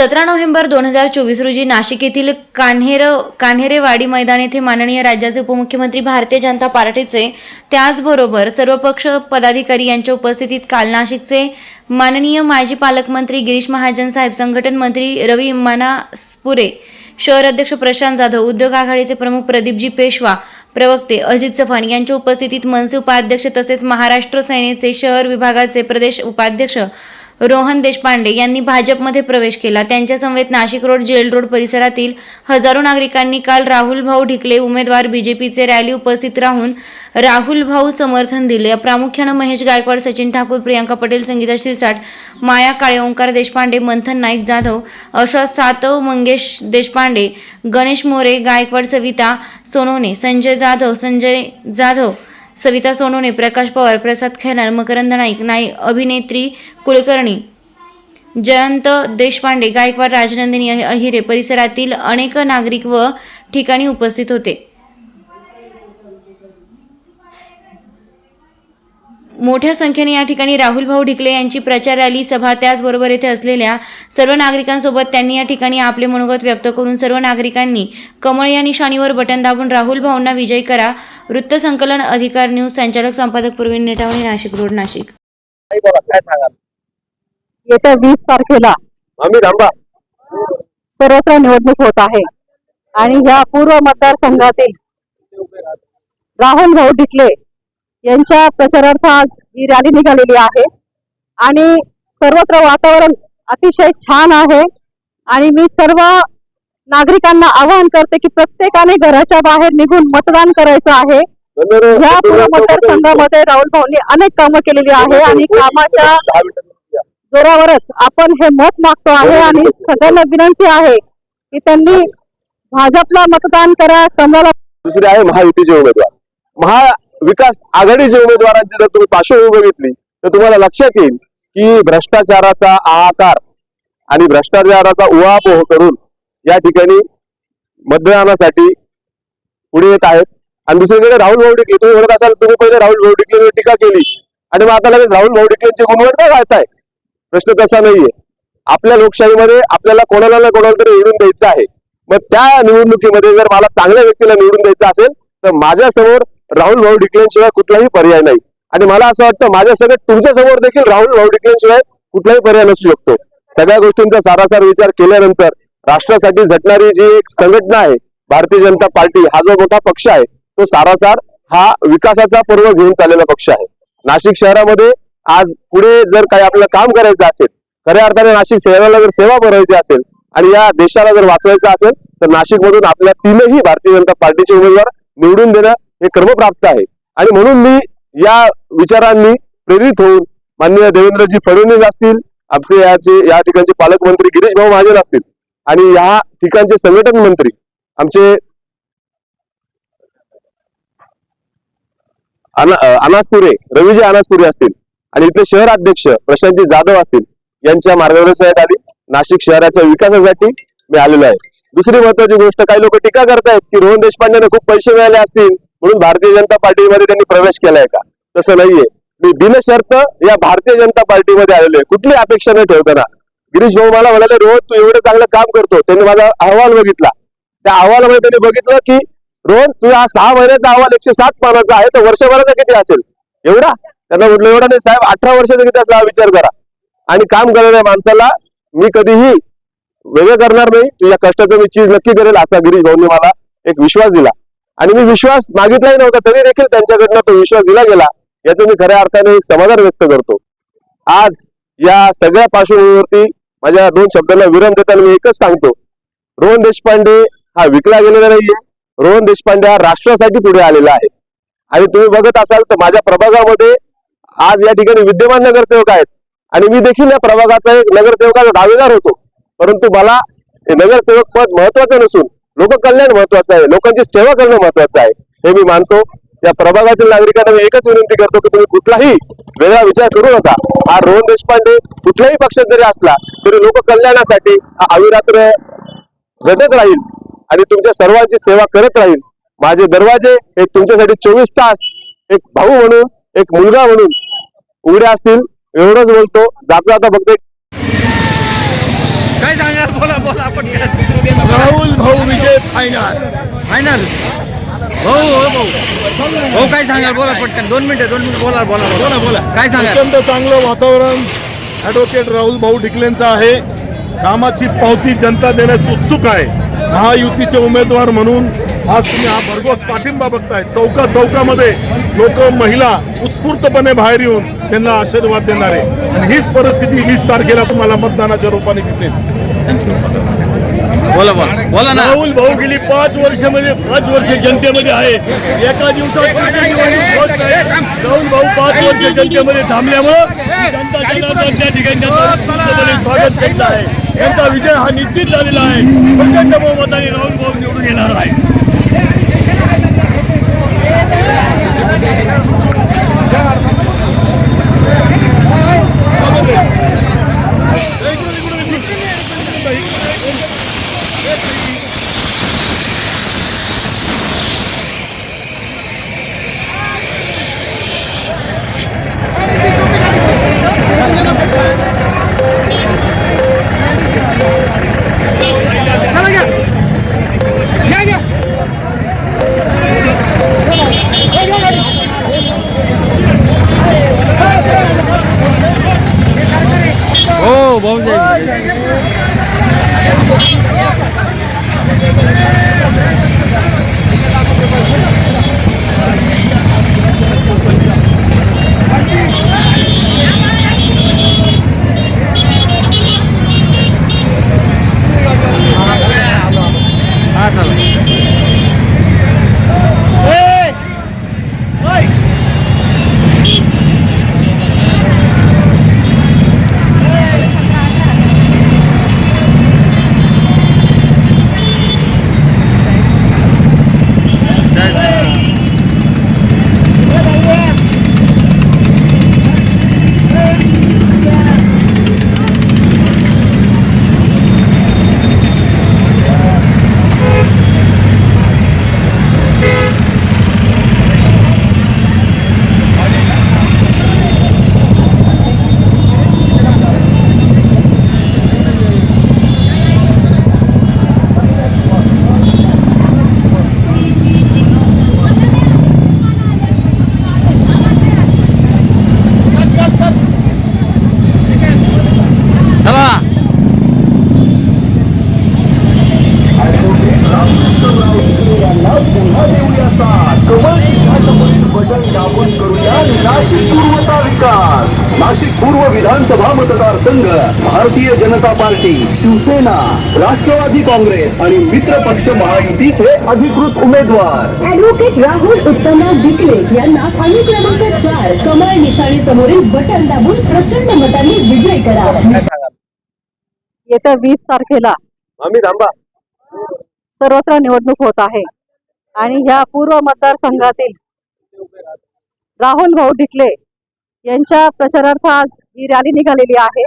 सतरा नोव्हेंबर दोन हजार चोवीस रोजी नाशिक येथील कान्हेर कान्हेरेवाडी मैदान येथे माननीय राज्याचे उपमुख्यमंत्री भारतीय जनता पार्टीचे त्याचबरोबर सर्व पक्ष पदाधिकारी यांच्या उपस्थितीत काल नाशिकचे माननीय माजी पालकमंत्री गिरीश महाजन साहेब संघटन मंत्री रवी मानासपुरे शहर अध्यक्ष प्रशांत जाधव उद्योग आघाडीचे प्रमुख प्रदीपजी पेशवा प्रवक्ते अजित चव्हाण यांच्या उपस्थितीत मनसे उपाध्यक्ष तसेच महाराष्ट्र सेनेचे शहर विभागाचे प्रदेश उपाध्यक्ष रोहन देशपांडे यांनी भाजपमध्ये प्रवेश केला. त्यांच्या समवेत नाशिक रोड जेल रोड परिसरातील हजारो नागरिकांनी काल राहुल भाऊ ढिकले उमेदवार बीजेपीचे रॅली उपस्थित राहून राहुल भाऊ समर्थन दिले. प्रामुख्यानं महेश गायकवाड सचिन ठाकूर प्रियांका पटेल संगीता शिरसाट माया काळे ओंकार देशपांडे मंथन नाईक जाधव अशा सातव मंगेश देशपांडे गणेश मोरे गायकवाड सविता सोनवणे संजय जाधव संजय जाधव सविता सोनवणे प्रकाश पवार प्रसाद खैरार मकरंद नाईक नाई अभिनेत्री कुलकर्णी जयंत देशपांडे गायकवाड राजनंदिनी अहिरे परिसरातील अनेक नागरिक व ठिकाणी उपस्थित होते. मोठ्या संख्येने या ठिकाणी राहुल भाऊ ढिकले यांची प्रचार रॅली सभा त्याचबरोबर येथे असलेल्या सर्व नागरिकांसोबत त्यांनी या ठिकाणी आपले मनोगत व्यक्त करून सर्व नागरिकांनी कमळ या निशाणीवर बटन दाबून राहुल भाऊंना विजयी करा वृत्तसंकलन अधिकार न्यूज संचालक संपादक प्रवीण नेटावणे नाशिक रोड नाशिक. काय सांगाल येत्या वीस तारखेला आम्ही थांबा. सर्वत्र निवडणूक होत आहे. आणि ह्या पूर्व मतदारसंघातील राहुल भाऊ ढिकले यांच्या प्रचारार्थ आज ही रॅली निघालेली आहे. आणि सर्वत्र वातावरण अतिशय छान आहे. आणि मी सर्व नागरिकांना आवाहन करते की प्रत्येकाने घराच्या बाहेर निघून मतदान करायचं आहे. या पूर्व मतदारसंघामध्ये राहुल भाऊंनी अनेक कामं केलेली आहे आणि कामाच्या जोरावरच आपण हे मत मागतो आहे आणि सगळ्यांना विनंती आहे की त्यांनी भाजपला मतदान करा कमळाला दुसरे आहे महायुतीचे उमेदवार. महाविकास आघाडीचे उमेदवारांची जर तुम्ही पार्श्वभूमी बघितली तर तुम्हाला लक्षात येईल की भ्रष्टाचाराचा आकार आणि भ्रष्टाचाराचा उहापोह करून या ठिकाणी मतदानासाठी पुढे येत आहेत. आणि दुसरीकडे राहुल भाऊ तुम्ही म्हणत असाल तुम्ही पहिले राहुल भाऊ डिकलेवर टीका केली. आणि मग आता लगेच राहुल भाऊ डिकलेंची गुणवट का प्रश्न तसा नाहीये. आपल्या लोकशाहीमध्ये आपल्याला कोणाला ना कोणाला तरी निवडून द्यायचं आहे. मग त्या निवडणुकीमध्ये जर मला चांगल्या व्यक्तीला निवडून द्यायचं असेल तर माझ्यासमोर राहुल भाऊ डिकलेंशिवाय कुठलाही पर्याय नाही. आणि मला असं वाटतं माझ्या सगळं तुमच्यासमोर देखील राहुल भाऊ डिकलेंशिवाय कुठलाही पर्याय नसू शकतो. सगळ्या गोष्टींचा सारासार विचार केल्यानंतर राष्ट्रासाठी झटणारी जी एक संघटना आहे भारतीय जनता पार्टी हा जो मोठा पक्ष आहे तो सारासार हा विकासाचा पर्व घेऊन चाललेला पक्ष आहे. नाशिक शहरामध्ये आज पुढे जर काही आपल्याला काम करायचं असेल खऱ्या अर्थाने नाशिक शहराला जर सेवा भरायची असेल आणि या देशाला जर वाचवायचं असेल तर नाशिक मधून आपल्या तीनही भारतीय जनता पार्टीचे उमेदवार निवडून देणं हे क्रमप्राप्त आहे. आणि म्हणून मी या विचारांनी प्रेरित होऊन माननीय देवेंद्रजी फडणवीस असतील आमचे याचे या ठिकाणचे पालकमंत्री गिरीश भाऊ महाजन असतील आणि या ठिकाणचे संघटन मंत्री आमचे अना- अनासपुरे रवीजी अनासपुरे असतील आणि इथले शहर अध्यक्ष प्रशांतजी जाधव असतील यांच्या मार्गदर्शनाखाली नाशिक शहराच्या विकासासाठी मी आलेलो आहे. दुसरी महत्वाची गोष्ट काही लोक टीका करतायत की रोहन देशपांडेने खूप पैसे मिळाले असतील म्हणून भारतीय जनता पार्टीमध्ये त्यांनी प्रवेश केलाय का? तसं नाहीये. मी बिनशर्त या भारतीय जनता पार्टीमध्ये आलेलो आहे. कुठली अपेक्षा न ठेवताना गिरीश भाऊ मला म्हणाले रोहन तू एवढं चांगलं काम करतो. त्यांनी माझा अहवाल बघितला. त्या अहवालामध्ये त्यांनी बघितलं की रोहन तुझा सहा महिन्याचा अहवाल एकशे सात पानाचा आहे तर वर्षभराचा किती असेल? एवढा? त्यांना म्हटलं एवढा नाही साहेब अठरा वर्षाचा किती असला हा विचार करा. आणि काम करणाऱ्या माणसाला मी कधीही वेगळं करणार नाही. तुझ्या कष्टाचं मी चीज नक्की करेल असा गिरीश भाऊंनी मला एक विश्वास दिला. आणि मी विश्वास मागितलाही नव्हता तरी देखील त्यांच्याकडनं तो विश्वास दिला गेला. याचं मी खऱ्या अर्थाने एक समाधान व्यक्त करतो. आज या सगळ्या पार्श्वभूमीवरती माझ्या दोन शब्दांना विराम देताना मी एकच सांगतो. रोहन देशपांडे हा विकला गेलेला नाहीये. रोहन देशपांडे हा राष्ट्रासाठी पुढे आलेला आहे. आणि तुम्ही बघत असाल तर माझ्या प्रभागामध्ये आज या ठिकाणी विद्यमान नगरसेवक आहेत. आणि मी देखील या प्रभागाचा एक नगरसेवकाचा दावेदार होतो. परंतु मला हे नगरसेवक पद महत्वाचं नसून लोककल्याण महत्वाचं आहे. लोकांची सेवा करणं महत्वाचं आहे. हे मी मानतो. या प्रभागातील नागरिकांना मी एकच विनंती करतो की तुम्ही कुठलाही वेगळा विचार करू नका. हा रोहन देशपांडे कुठल्याही पक्षात जरी असला तरी लोककल्याणासाठी हा अविरात्र झटत राहील आणि तुमच्या सर्वांची सेवा करत राहील. माझे दरवाजे हे तुमच्यासाठी चोवीस तास एक भाऊ म्हणून एक मुलगा म्हणून उघडे असतील एवढंच बोलतो. जाता जाता फक्त बोला बोला आपण राहुल भाऊ विजय फायनल. फायनल. भाऊ हो भाऊ. भाऊ काय सांगाल? बोला पटकन. दोन मिनिटं दोन मिनिटं बोला बोला बोला. बोला काय सांगाल? अत्यंत चांगलं वातावरण ॲडव्होकेट राहुल भाऊ ढिकलेंचं आहे. कामाची पावती जनता देण्यास उत्सुक आहे. महायुतीचे उमेदवार म्हणून आज तुम्ही हा भरघोस पाठिंबा बघताय. चौका चौकामध्ये लोक महिला उत्स्फूर्तपणे बाहेर येऊन त्यांना आशीर्वाद देणार. आहे आणि हीच परिस्थिती वीस तारखेला तुम्हाला मतदानाच्या रूपाने दिसेल. बोला बोला. बोला ना. राहुल भाऊ गेली पाच वर्षामध्ये पाच वर्ष जनतेमध्ये आहे. एका दिवसात. राहुल भाऊ पाच वर्ष जनतेमध्ये थांबल्यामुळं जनता जनार्दन त्या ठिकाणी स्वागत करीत आहे. त्यांचा विजय हा निश्चित झालेला आहे. प्रचंड बहुमताने राहुल भाऊ निवडून येणार आहे. हो भाऊ चला नाशिक पूर्व विधानसभा मतदारसंघ भारतीय जनता पार्टी शिवसेना राष्ट्रवादी काँग्रेस आणि मित्र पक्ष महायुतीचे अधिकृत उमेदवार ऍडव्होकेट राहुल उत्तमराव डिकले यांना अनुक्रमांक चार कमळ निशाणी समोरील बटन दाबून प्रचंड मतांनी विजय करा. येत्या वीस तारखेला आम्ही थांबा. सर्वत्र निवडणूक होत आहे. आणि ह्या पूर्व मतदारसंघातील राहुल भाऊ ढिकले यांच्या प्रचारार्थ आज ही रॅली निघालेली आहे.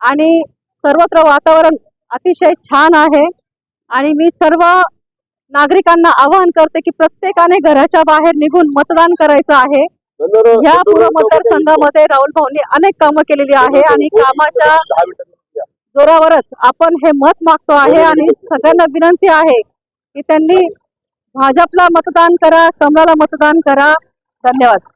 आणि सर्वत्र वातावरण अतिशय छान आहे. आणि मी सर्व नागरिकांना आवाहन करते की प्रत्येकाने घराच्या बाहेर निघून मतदान करायचं आहे. या पूर्व मतदारसंघामध्ये राहुल भाऊंनी अनेक कामं केलेली आहे आणि कामाच्या जोरावरच आपण हे मत मागतो आहे आणि सगळ्यांना विनंती आहे की त्यांनी भाजपला मतदान करा कमलाला मतदान करा. धन्यवाद.